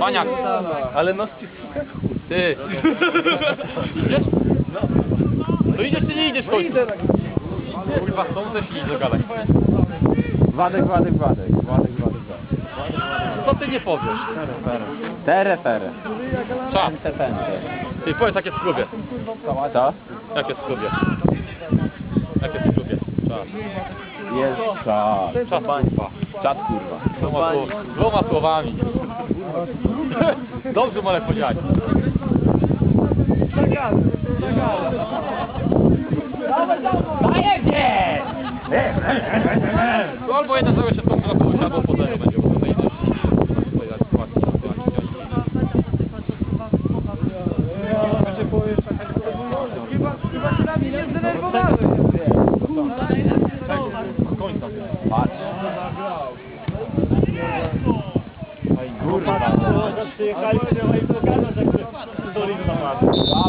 Maniak. Ale nos ci Ty. Idziesz? No. To idziesz czy nie idziesz? Chodź. Kurwa, są też idź dogadać. Wadek, wadek, wadek. Wadek, wadek, wadek. Co ty nie powiesz? Tere, tere. Pente. Ty powiedz jak jest w klubie. Co? Jak jest w klubie. Jak jest w klubie. Czas. Jest czas. Czas państwa. Czas kurwa. Dwoma słowami. Dobrze Marek powiedziałeś. No albo jeden cały się tą grą albo po zero będzie. bo to. To sytuacja, sytuacja. Końca. Patrz. Kurwa. Przyjechaliśmy i pokazać, jak to